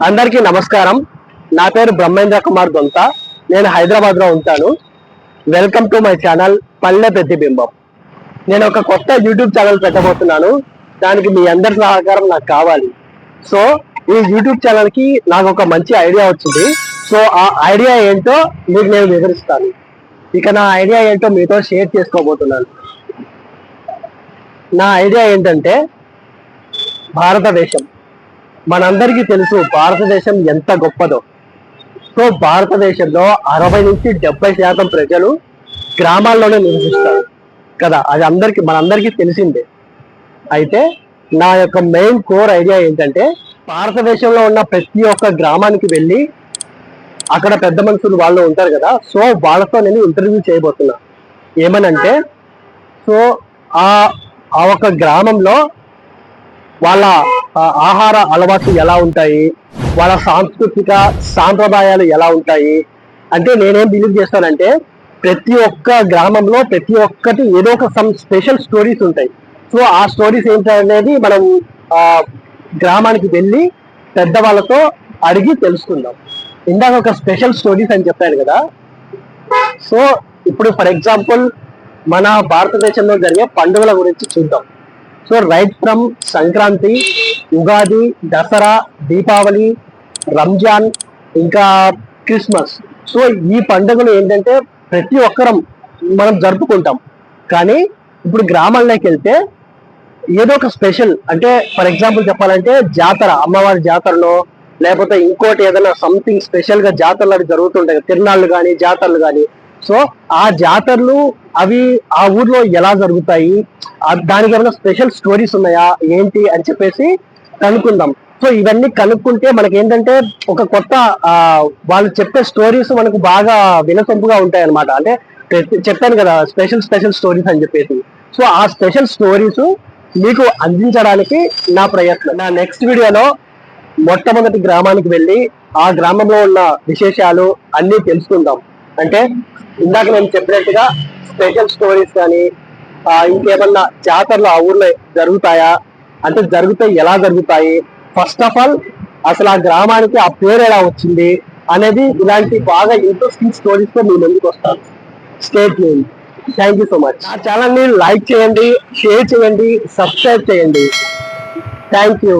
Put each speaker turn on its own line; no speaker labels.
అందరికీ నమస్కారం. నా పేరు బ్రహ్మేంద్ర కుమార్ దొంత. నేను హైదరాబాద్లో ఉంటాను. వెల్కమ్ టు మై ఛానల్ పల్లె ప్రతిబింబం. నేను ఒక కొత్త యూట్యూబ్ ఛానల్ పెట్టబోతున్నాను. దానికి మీ అందరి సహకారం నాకు కావాలి. సో ఈ యూట్యూబ్ ఛానల్కి నాకు ఒక మంచి ఐడియా వచ్చింది. సో ఆ ఐడియా ఏంటో మీకు నేను వివరిస్తాను. ఇక నా ఐడియా ఏంటో మీతో షేర్ చేసుకోబోతున్నాను. నా ఐడియా ఏంటంటే భారతదేశం. మనందరికీ తెలుసు భారతదేశం ఎంత గొప్పదో. సో భారతదేశంలో అరవై నుంచి డెబ్బై శాతం ప్రజలు గ్రామాల్లోనే నివసిస్తారు. కదా అది అందరికి మనందరికీ తెలిసిందే. అయితే నా యొక్క మెయిన్ కోర్ ఐడియా ఏంటంటే భారతదేశంలో ఉన్న ప్రతి ఒక్క గ్రామానికి వెళ్ళి అక్కడ పెద్ద మనుషులు వాళ్ళు ఉంటారు కదా సో వాళ్ళతో నేను ఇంటర్వ్యూ చేయబోతున్నా. ఏమనంటే సో ఆ ఆ ఒక గ్రామంలో వాళ్ళ ఆహార అలవాట్లు ఎలా ఉంటాయి? వాళ్ళ సాంస్కృతిక సాంప్రదాయాలు ఎలా ఉంటాయి? అంటే నేనేం బిలీవ్ చేస్తానంటే ప్రతి ఒక్క గ్రామంలో ప్రతి ఒక్కటి ఏదో ఒక సమ్ స్పెషల్ స్టోరీస్ ఉంటాయి. సో ఆ స్టోరీస్ ఏంటనేది మనం ఆ గ్రామానికి వెళ్ళి పెద్దవాళ్ళతో అడిగి తెలుసుకుందాం. ఇందాక ఒక స్పెషల్ స్టోరీస్ అని చెప్పాను కదా? సో ఇప్పుడు ఫర్ ఎగ్జాంపుల్ మన భారతదేశంలో జరిగే పండుగల గురించి చూద్దాం. So right from Sankranti Ugadi Dasara Deepavali Ramzan ఇంకా క్రిస్మస్. సో ఈ పండుగలు ఏంటంటే ప్రతి ఒక్కరం మనం జరుపుకుంటాం. కానీ ఇప్పుడు గ్రామాల్లోకి వెళ్తే ఏదో ఒక స్పెషల్ అంటే ఫర్ ఎగ్జాంపుల్ చెప్పాలంటే జాతర అమ్మవారి జాతరలో లేకపోతే ఇంకోటి ఏదైనా సంథింగ్ స్పెషల్గా జాతరలు అవి జరుగుతుంటాయి తిరునాళ్ళు కానీ జాతరలు కానీ. సో ఆ జాతరలు అవి ఆ ఊర్లో ఎలా జరుగుతాయి? దానికి ఏమైనా స్పెషల్ స్టోరీస్ ఉన్నాయా? ఏంటి? అని చెప్పేసి కనుక్కుందాం. సో ఇవన్నీ కనుక్కుంటే మనకి ఏంటంటే ఒక కొత్త వాళ్ళు చెప్పే స్టోరీస్ మనకు బాగా వినసొంపుగా ఉంటాయి అనమాట అంటే చెప్పాను కదా స్పెషల్ స్పెషల్ స్టోరీస్ అని చెప్పేసి. సో ఆ స్పెషల్ స్టోరీస్ మీకు అందించడానికి నా ప్రయత్నం. నా నెక్స్ట్ వీడియోలో మొట్టమొదటి గ్రామానికి వెళ్ళి ఆ గ్రామంలో ఉన్న విశేషాలు అన్ని తెలుసుకుందాం. అంటే ఇందాక నేను చెప్పినట్టుగా స్పెషల్ స్టోరీస్ కానీ ఇంకేమన్నా జాతరలు ఆ ఊర్లో జరుగుతాయా? అంటే జరిగితే ఎలా జరుగుతాయి? ఫస్ట్ ఆఫ్ ఆల్ అసలు ఆ గ్రామానికి ఆ పేరు ఎలా వచ్చింది అనేది ఇలాంటి బాగా ఇంట్రెస్టింగ్ స్టోరీస్తో మీ ముందుకు వస్తాను. State thank you so much నా ఛానల్ని లైక్ చేయండి షేర్ చేయండి సబ్స్క్రైబ్ చేయండి. Thank you